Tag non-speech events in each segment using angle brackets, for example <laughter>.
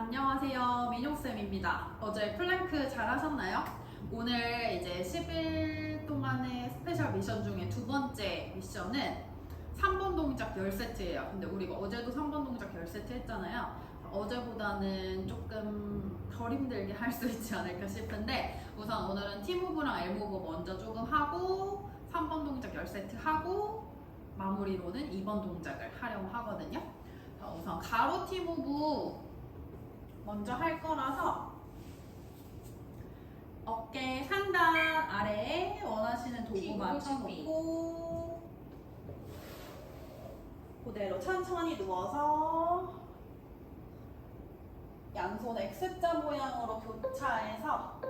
안녕하세요. 민용쌤입니다. 어제 플랭크 잘 하셨나요? 오늘 이제 10일 동안의 스페셜 미션 중에 두 번째 미션은 3번 동작 10세트예요. 근데 우리가 어제도 3번 동작 10세트 했잖아요. 어제보다는 조금 덜 힘들게 할 수 있지 않을까 싶은데 우선 오늘은 팀무브랑 엘무브 먼저 조금 하고 3번 동작 10세트 하고 마무리로는 2번 동작을 하려고 하거든요. 자, 우선 가로 팀무브 먼저 할 거라서 어깨 상단 아래에 원하시는 도구 맞춰놓고 그대로 천천히 누워서 양손 X자 모양으로 교차해서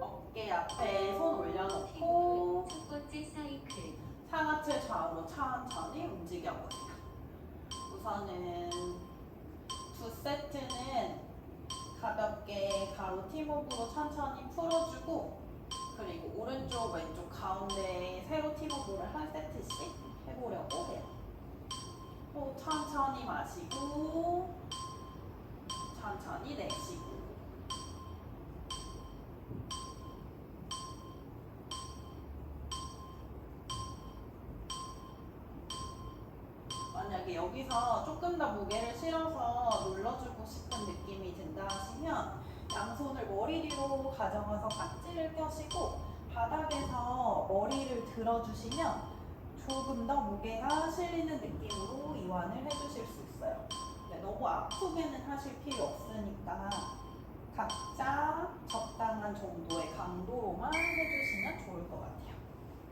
어깨 앞에 손 올려놓고 첫 번째 사이클 상하체 좌우로 천천히 움직여보세요. 우선은 두 세트는 가볍게 가로 팀워크로 천천히 풀어주고 그리고 오른쪽 왼쪽 가운데 세로 팀워크를 한 세트씩 해보려고 해요. 또 천천히 마시고 천천히 내쉬고 여기서 조금 더 무게를 실어서 눌러주고 싶은 느낌이 든다 하시면 양손을 머리 뒤로 가져가서 깍지를 껴시고 바닥에서 머리를 들어주시면 조금 더 무게가 실리는 느낌으로 이완을 해주실 수 있어요. 네, 너무 아프게는 하실 필요 없으니까 각자 적당한 정도의 강도로만 해주시면 좋을 것 같아요.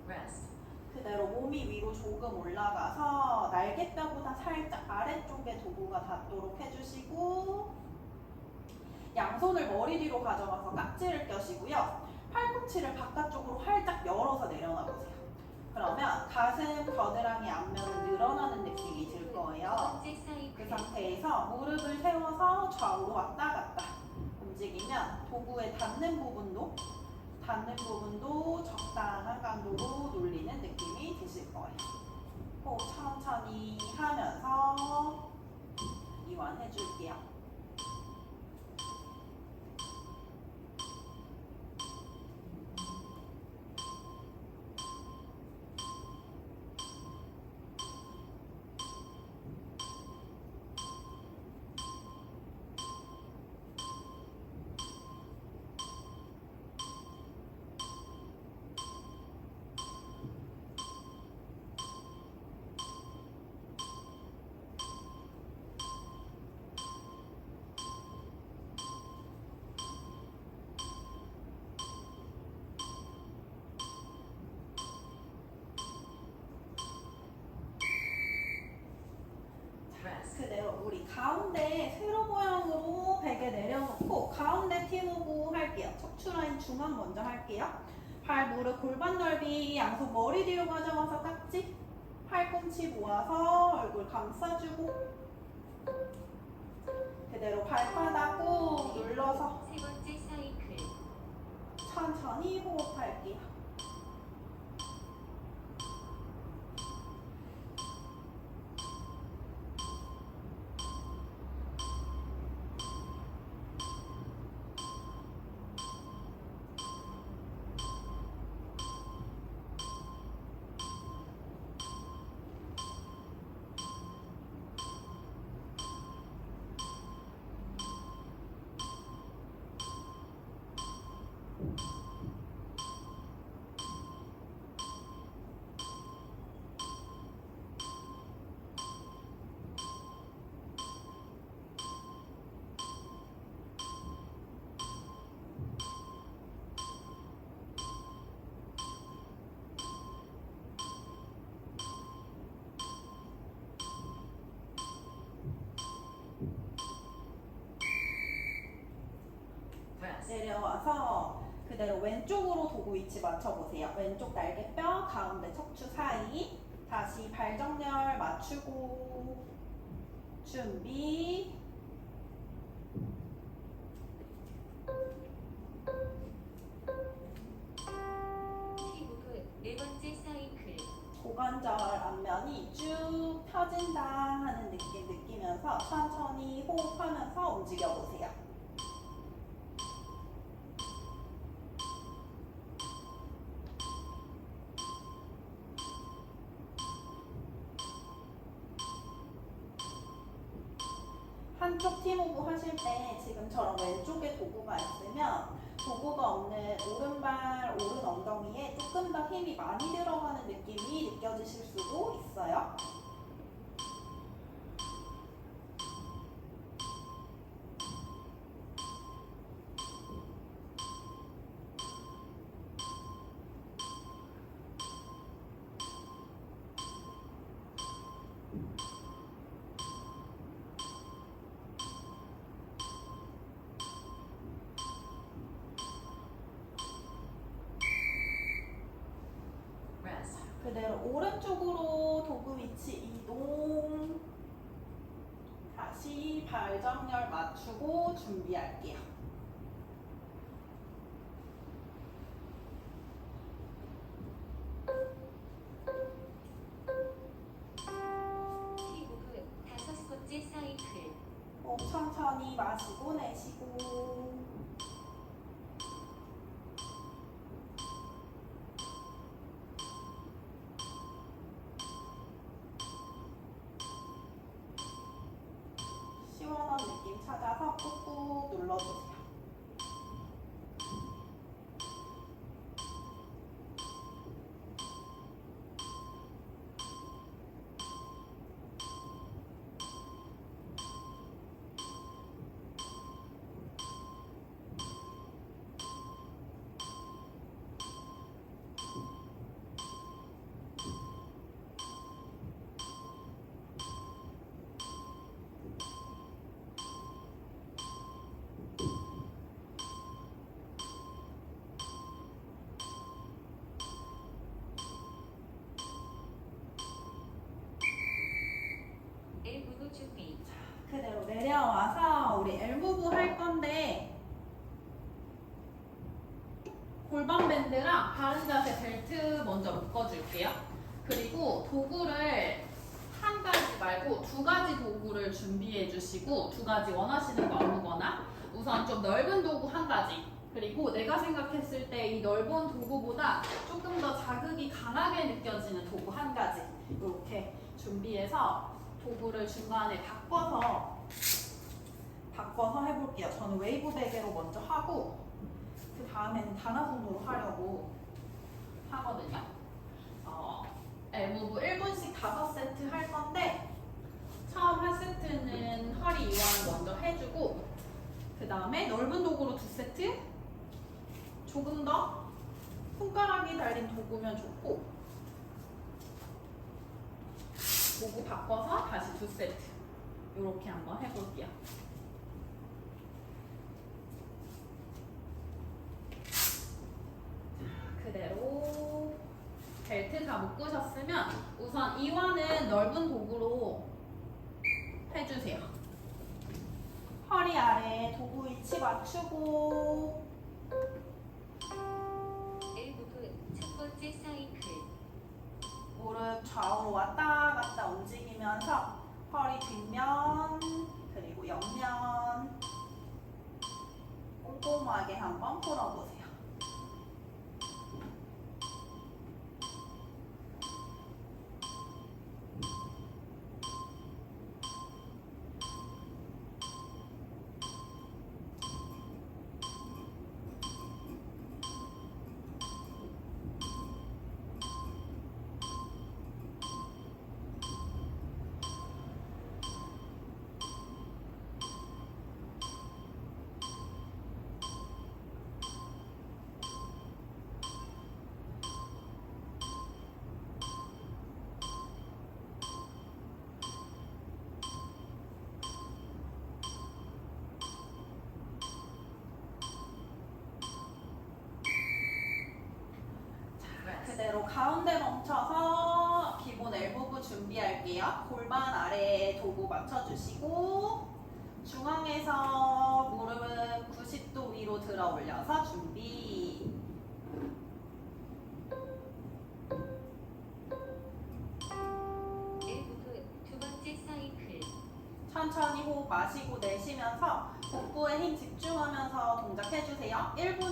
rest 그대로 몸이 위로 조금 올라가서 날개뼈보다 살짝 아래쪽에 도구가 닿도록 해주시고 양손을 머리 뒤로 가져가서 깍지를 껴시고요. 팔꿈치를 바깥쪽으로 활짝 열어서 내려놔 보세요. 그러면 가슴, 겨드랑이 앞면은 늘어나는 느낌이 들두 거예요. 그 상태에서 무릎을 세워서 좌우로 왔다 갔다 움직이면 도구에 닿는 부분도 닿는 부분도 적당한 강도로 눌리는 느낌이 드실 거예요. 호흡 천천히 하면서 이완해 줄게요. 가운데 세로 모양으로 베개 내려놓고 가운데 팀오브 할게요. 척추 라인 중앙 먼저 할게요. 발 무릎 골반 넓이 양손 머리 뒤로 가져와서 깍지 팔꿈치 모아서 얼굴 감싸주고 그대로 발바닥 꾹 눌러서 세 번째 사이클 천천히 호흡 내려와서 그대로 왼쪽으로 도구 위치 맞춰보세요. 왼쪽 날개뼈, 가운데 척추 사이. 다시 발 정렬 맞추고 준비. 네 번째 사이클 고관절 앞면이 쭉 펴진다 하는 느낌 느끼면서 천천히 호흡하면서 움직여 보세요. 하실 때 지금처럼 왼쪽에 도구가 있으면 도구가 없는 오른발, 오른 엉덩이에 조금 더 힘이 많이 들어가는 느낌이 느껴지실 수도 있어요. 그대로 오른쪽으로 도구 위치 이동. 다시 발정렬 맞추고 준비할게요. 우리 엘무브 할 건데 골반 밴드랑 바른 자세 벨트 먼저 묶어줄게요. 그리고 도구를 한 가지 말고 두 가지 도구를 준비해 주시고 두 가지 원하시는 거 아무거나. 우선 좀 넓은 도구 한 가지. 그리고 내가 생각했을 때 이 넓은 도구보다 조금 더 자극이 강하게 느껴지는 도구 한 가지. 이렇게 준비해서 도구를 중간에 바꿔서 바꿔서 해볼게요. 저는 웨이브 베개로 먼저 하고 그 다음에는 단화손으로 하려고 하거든요. 어, 엘무브 1분씩 5세트 할 건데 처음 한 세트는 허리 이완을 먼저 해주고 그 다음에 넓은 도구로 두 세트 조금 더 손가락이 달린 도구면 좋고 도구 바꿔서 다시 두 세트 이렇게 한번 해볼게요. 그대로 벨트 다 묶으셨으면 우선 이완은 넓은 도구로 해주세요. 허리 아래 도구 위치 맞추고 엘보도 첫 번째 사이클, 무릎 좌우로 왔다 갔다 움직이면서 허리 뒷면 그리고 옆면 꼼꼼하게 한번 풀어보세요. 가운데 멈춰서 기본 엘보브 준비할게요. 골반 아래에 도구 맞춰주시고 중앙에서 무릎은 90도 위로 들어 올려서 준비. 두 번째 사이클, 천천히 호흡 마시고 내쉬면서 복부에 힘 집중하면서 동작해주세요. 1분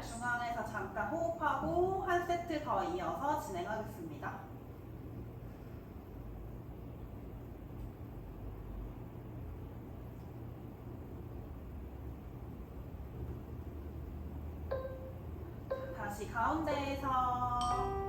중앙에서 잠깐 호흡하고 한 세트 더 이어서 진행하겠습니다. 다시 가운데에서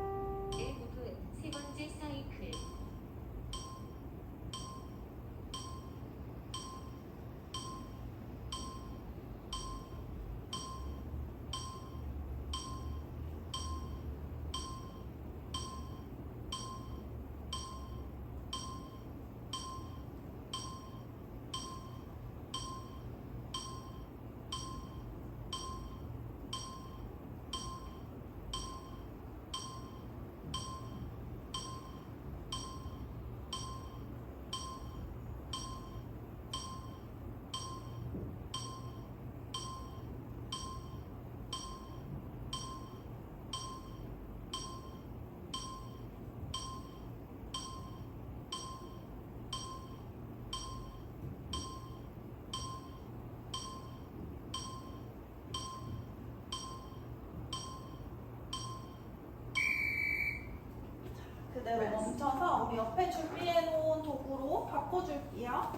우리 옆에 준비해 놓은 도구로 바꿔줄게요.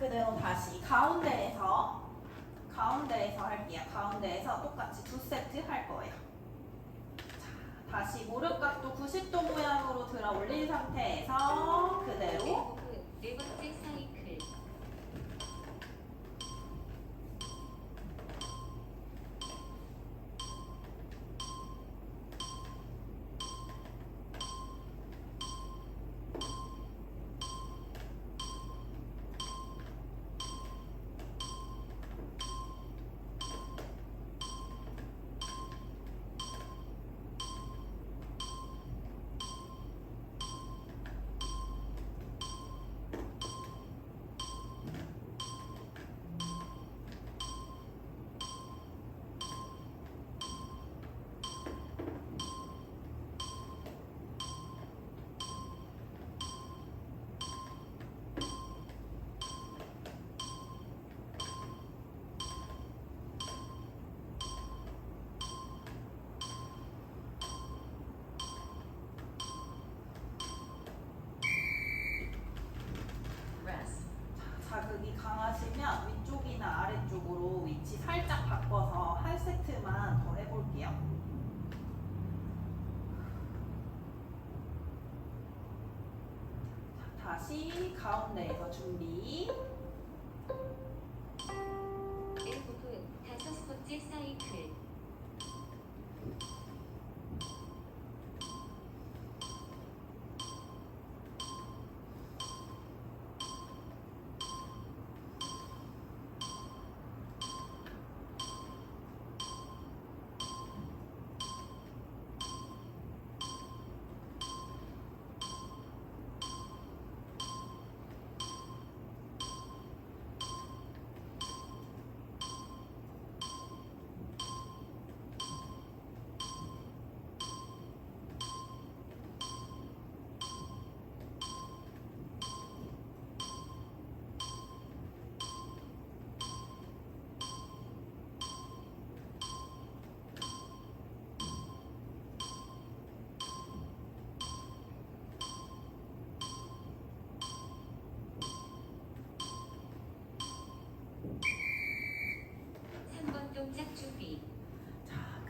그대로 다시 가운데에서 가운데에서 할게요. 가운데에서 똑같이 두 세트 할 거예요. 자, 다시 무릎 각도 90도 모양으로 들어 올린 상태에서 그대로 다시 가운데에서 준비.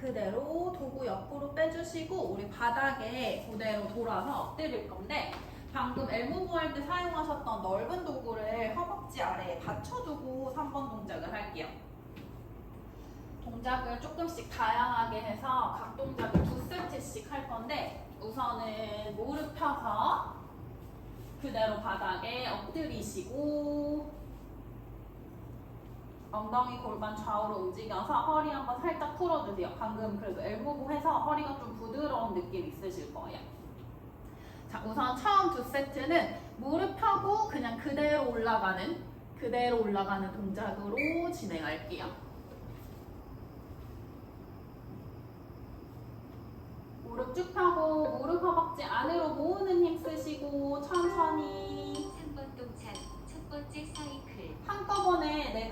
그대로 도구 옆으로 빼주시고 우리 바닥에 그대로 돌아서 엎드릴 건데 방금 엘무브 할때 사용하셨던 넓은 도구를 허벅지 아래에 받쳐두고 3번 동작을 할게요. 동작을 조금씩 다양하게 해서 각 동작을 두 세트씩 할 건데 우선은 무릎 펴서 그대로 바닥에 엎드리시고 엉덩이 골반 좌우로 움직여서 허리 한번 살짝 풀어주세요. 방금 그래도 엘보브 해서 허리가 좀 부드러운 느낌 있으실 거예요. 자, 우선 처음 두 세트는 무릎 펴고 그냥 그대로 올라가는 그대로 올라가는 동작으로 진행할게요. 무릎 쭉 펴고 무릎 허벅지 안으로 모으는 힘 쓰시고 천천히 3번 동작 첫 번째 한꺼번에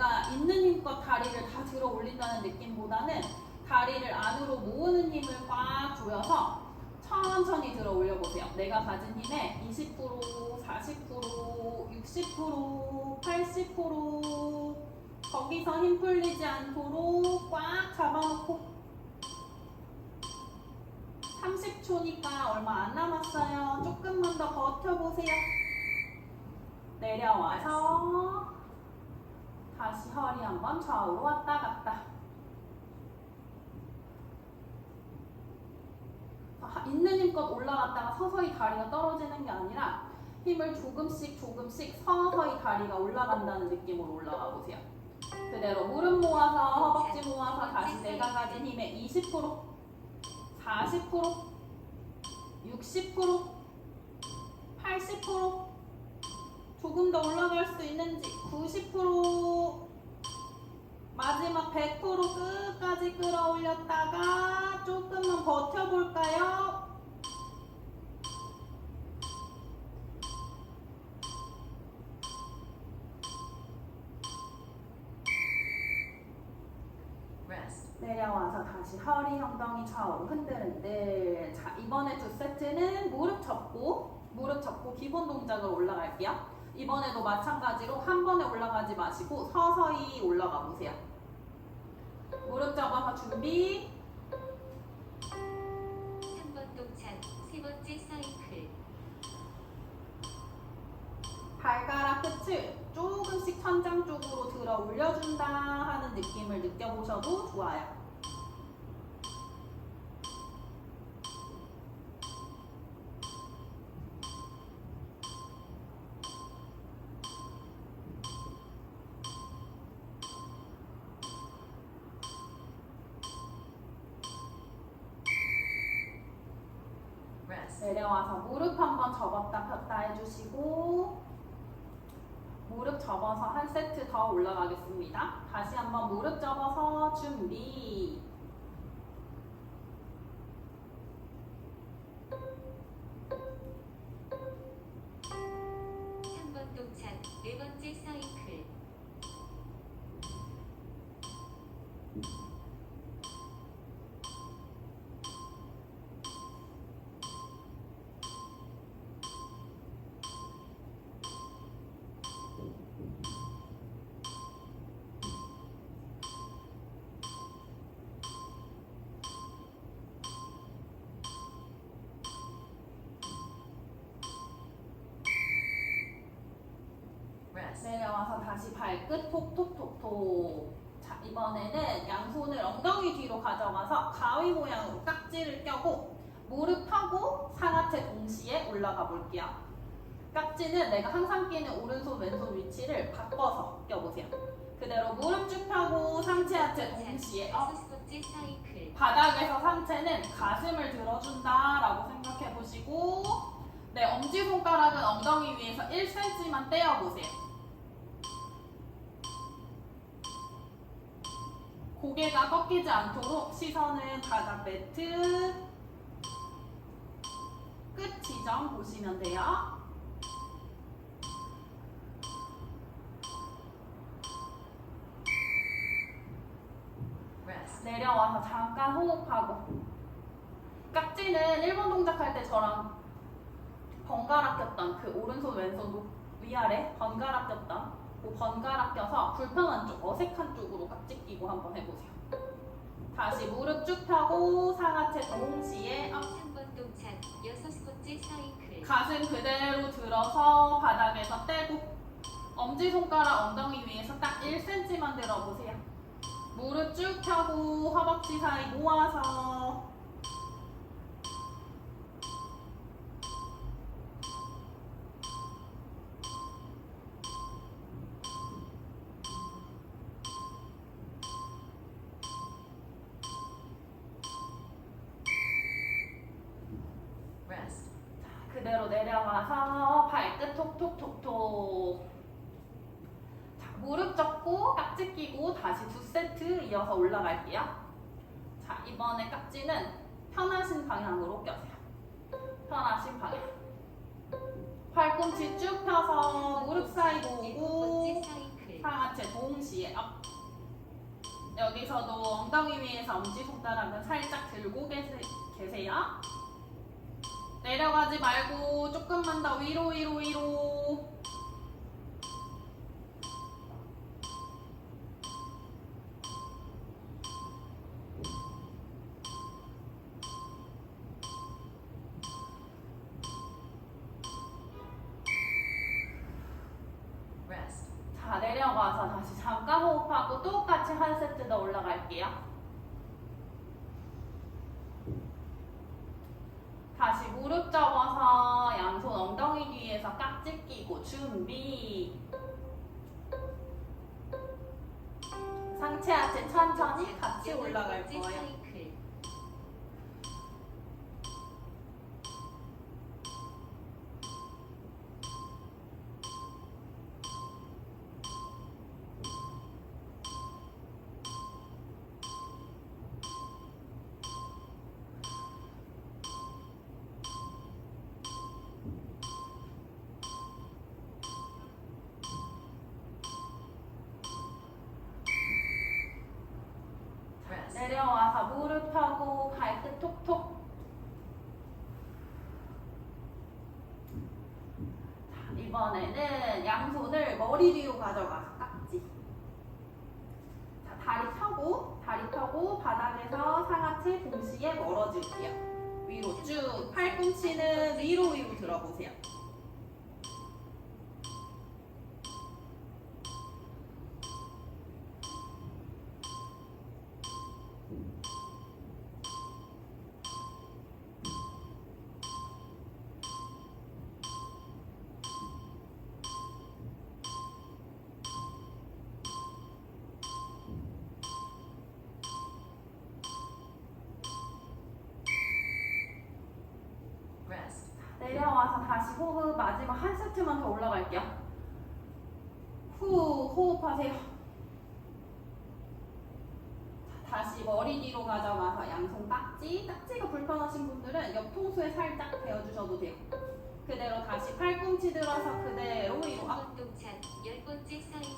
내가 있는 힘껏 다리를 다 들어 올린다는 느낌보다는 다리를 안으로 모으는 힘을 꽉 조여서 천천히 들어 올려보세요. 내가 가진 힘의 20%, 40%, 60%, 80% 거기서 힘 풀리지 않도록 꽉 잡아놓고 30초니까 얼마 안 남았어요. 조금만 더 버텨보세요. 내려와서 다시 허리 한번 좌우로 왔다 갔다. 하- 있는 힘껏 올라갔다가 서서히 다리가 떨어지는 게 아니라 힘을 조금씩 조금씩 서서히 다리가 올라간다는 느낌으로 올라가 보세요. 그대로 무릎 모아서 허벅지 모아서 다시 내가 가진 힘의 20%, 40%, 60%, 80% 조금 더 올라갈 수 있는지 90% 마지막 100% 끝까지 끌어올렸다가 조금만 버텨볼까요? rest 내려와서 다시 허리 엉덩이 좌우로 흔들흔들 자 이번에 두 세트는 무릎 접고 무릎 접고 기본 동작으로 올라갈게요 이번에도 마찬가지로 한 번에 올라가지 마시고 서서히 올라가 보세요. 무릎 접어서 준비. 3번 동작 세 번째 사이클. 발가락 끝을 조금씩 천장 쪽으로 들어 올려준다 하는 느낌을 느껴보셔도 좋아요 내려와서 무릎 한번 접었다 폈다 해주시고 무릎 접어서 한 세트 더 올라가겠습니다. 다시 한번 무릎 접어서 준비. 내려와서 다시 발끝 톡톡톡톡. 자, 이번에는 양손을 엉덩이 뒤로 가져가서 가위 모양으로 깍지를 껴고 무릎 펴고 상하체 동시에 올라가 볼게요. 깍지는 내가 항상 끼는 오른손 왼손 위치를 바꿔서 껴보세요. 그대로 무릎 쭉 펴고 상체 하체 동시에 어, 바닥에서 상체는 가슴을 들어준다 라고 생각해 보시고 네 엄지손가락은 엉덩이 위에서 1cm만 떼어보세요. 고개가 꺾이지 않도록 시선은 바닥 매트. 끝 지점 보시면 돼요. 내려와서 잠깐 호흡하고. 깍지는 1번 동작할 때 저랑 번갈아 꼈던 그 오른손 왼손 높- 위아래 번갈아 꼈던 그 번갈아 껴서 불편한 쪽 어색한 쪽으로 깍지 끼고 한번 해보세요 다시 무릎 쭉 펴고 상하체 동시에 업. 3번 동작 여섯 번째 사이클 가슴 그대로 들어서 바닥에서 떼고 엄지손가락 엉덩이 위에서 딱 1cm만 들어보세요. 무릎 쭉 펴고 허벅지 사이 모아서 내려가서 발끝 톡톡톡톡. 자, 무릎 접고 깍지 끼고 다시 두 세트 이어서 올라갈게요. 자 이번에 깍지는 편하신 방향으로 껴세요. 편하신 방향. 팔꿈치 쭉 펴서 무릎 사이 일곱 모으고 번째 사이클. 상하체 동시에 업. 여기서도 엉덩이 위에서 엄지손가락은 살짝 들고 계세, 계세요 내려가지 말고 조금만 더 위로 위로 위로. 자 내려가서 다시 잠깐 호흡하고 똑같이 한 세트 더 올라갈게요 다시 무릎 접어서 양손 엉덩이 뒤에서 깍지 끼고 준비. 상체 하체 천천히 같이 올라갈 거예요 이번에는 양손을 머리 뒤로 가져가서 깍지. 자, 다리 펴고 다리 펴고 바닥에서 상하체 동시에 멀어질게요. 위로 쭉 팔꿈치는 위로 위로 들어보세요 호흡 마지막 한 세트만 더 올라갈게요. 후 호흡하세요. 자, 다시 머리 뒤로 가져가서 양손 깍지. 깍지가 불편하신 분들은 옆통수에 살짝 대어주셔도 돼요. 그대로 다시 팔꿈치 들어서 그대로 위로 업. 3번 동작 열 번째 사이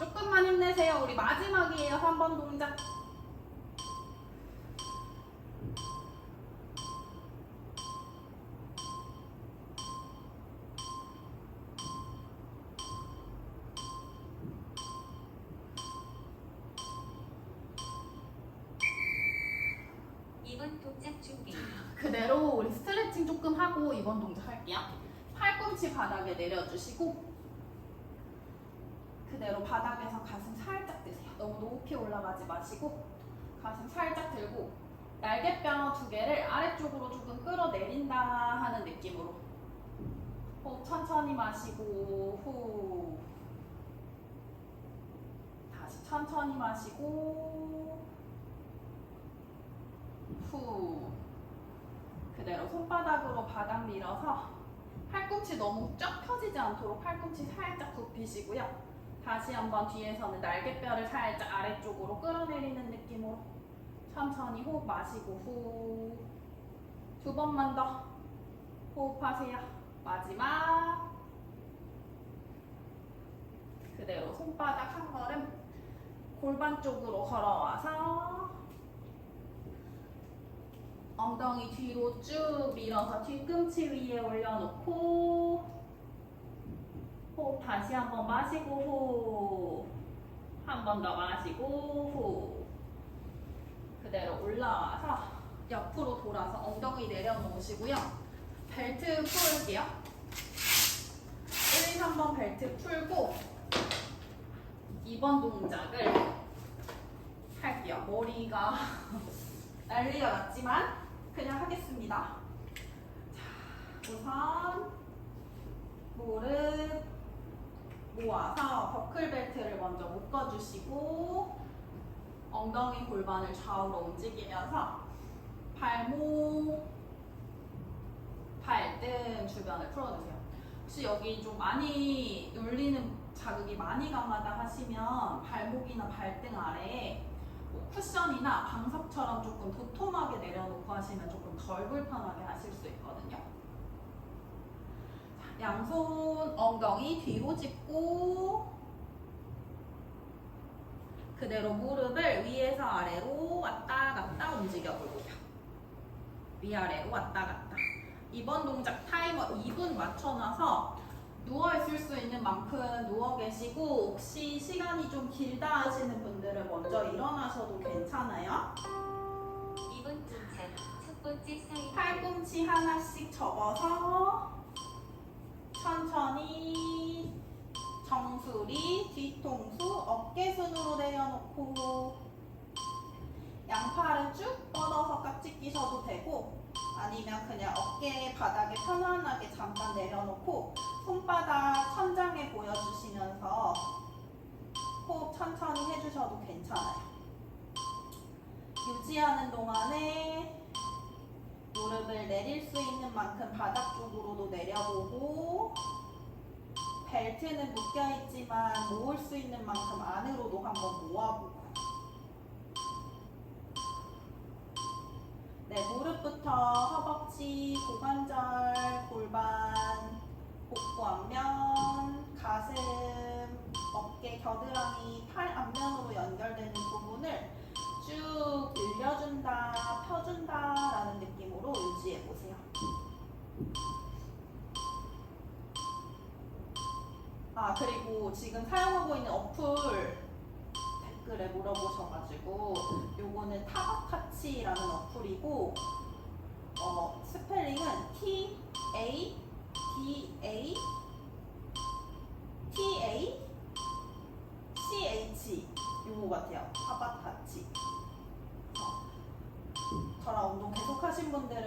조금만 힘내세요. 우리 마지막이에요. 3번 동작. 마시고 후 다시 천천히 마시고 후 그대로 손바닥으로 바닥 밀어서 팔꿈치 너무 쫙 펴지지 않도록 팔꿈치 살짝 굽히시고요. 다시 한번 뒤에서는 날개뼈를 살짝 아래쪽으로 끌어내리는 느낌으로 천천히 호흡 마시고 후. 두 번만 더 호흡하세요. 마지막. 그대로 손바닥 한 걸음 골반 쪽으로 걸어와서 엉덩이 뒤로 쭉 밀어서 뒤꿈치 위에 올려놓고 호흡 다시 한번 마시고 후. 한번 더 마시고 후. 그대로 올라와서 옆으로 돌아서 엉덩이 내려놓으시고요. 벨트 풀을게요. 1, 3번 벨트 풀고 2번 동작을 할게요. 머리가 <laughs> 난리가 났지만 그냥 하겠습니다. 자, 우선 무릎 모아서 버클 벨트를 먼저 묶어주시고 엉덩이 골반을 좌우로 움직이면서 발목, 발등 주변을 풀어주세요. 혹시 여기 좀 많이 눌리는 자극이 많이 강하다 하시면 발목이나 발등 아래에 뭐 쿠션이나 방석처럼 조금 도톰하게 내려놓고 하시면 조금 덜 불편하게 하실 수 있거든요. 자, 양손 엉덩이 뒤로 짚고 그대로 무릎을 위에서 아래로 왔다 갔다 움직여 볼게요. 위아래로 왔다 갔다. 이번 동작 타이머 2분 맞춰놔서 누워 있을 수 있는 만큼 누워 계시고 혹시 시간이 좀 길다 하시는 분들은 먼저 일어나셔도 괜찮아요. 2분 동작 첫 번째 사이클 팔꿈치 하나씩 접어서 천천히 정수리 뒤통수 어깨 순으로 내려놓고 양팔은 쭉 뻗어서 깍지 끼셔도 되고 아니면 그냥 어깨 바닥에 편안하게 잠깐 내려놓고 손바닥 천장에 보여주시면서 호흡 천천히 해주셔도 괜찮아요. 유지하는 동안에 무릎을 내릴 수 있는 만큼 바닥 쪽으로도 내려보고 벨트는 묶여 있지만 모을 수 있는 만큼 안으로도 한번 모아보고 부터 허벅지, 고관절, 골반, 복부 앞면, 가슴, 어깨, 겨드랑이, 팔 앞면으로 연결되는 부분을 쭉 늘려준다, 펴준다 라는 느낌으로 유지해 보세요. 아 그리고 지금 사용하고 있는 어플 댓글에 물어보셔가지고 요거는 타바카치라는 어플이고 어 스펠링은 T A D A T A C H 요거 같아요. 타바카치. 저랑 운동 계속 하신 분들은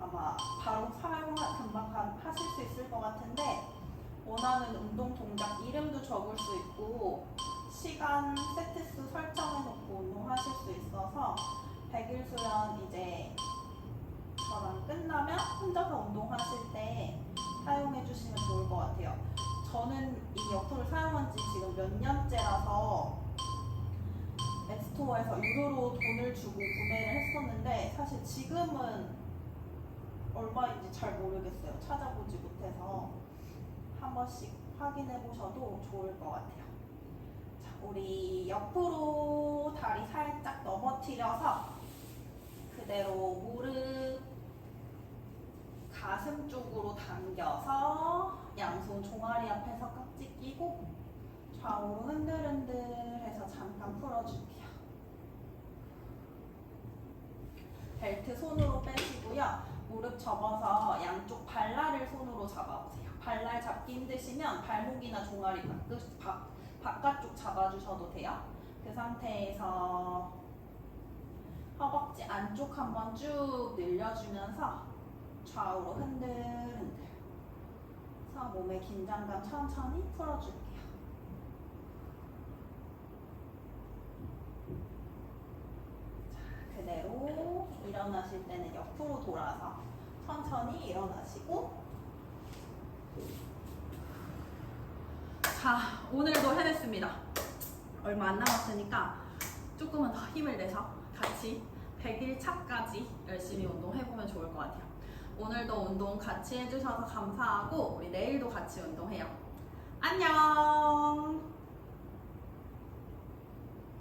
아마 바로 사용 금방 가- 하실 수 있을 것 같은데 원하는 운동 동작 이름도 적을 수 있고 시간 세트 수 설정해 놓고 운동하실 수 있어서 100일 수련 이제 저랑 끝나면 혼자서 운동하실 때 사용해 주시면 좋을 것 같아요. 저는 이 어플을 사용한 지 지금 몇 년째라서 앱스토어에서 유료로 돈을 주고 구매를 했었는데 사실 지금은 얼마인지 잘 모르겠어요. 찾아보지 못해서 한 번씩 확인해 보셔도 좋을 것 같아요. 자, 우리 옆으로 다리 살짝 넘어뜨려서 그대로 무릎 가슴 쪽으로 당겨서 양손 종아리 앞에서 깍지 끼고 좌우로 흔들흔들 해서 잠깐 풀어줄게요. 벨트 손으로 빼시고요. 무릎 접어서 양쪽 발날을 손으로 잡아보세요. 발날 잡기 힘드시면 발목이나 종아리 바깥, 바, 바깥쪽 잡아주셔도 돼요. 그 상태에서 허벅지 안쪽 한번 쭉 늘려주면서 좌우로 흔들흔들. 그래서 몸의 긴장감 천천히 풀어줄게요. 자, 그대로 일어나실 때는 옆으로 돌아서 천천히 일어나시고 자, 오늘도 해냈습니다. 얼마 안 남았으니까 조금은 더 힘을 내서 같이 100일 차까지 열심히 운동해보면 좋을 것 같아요. 오늘도 운동 같이 해주셔서 감사하고 우리 내일도 같이 운동해요. 안녕!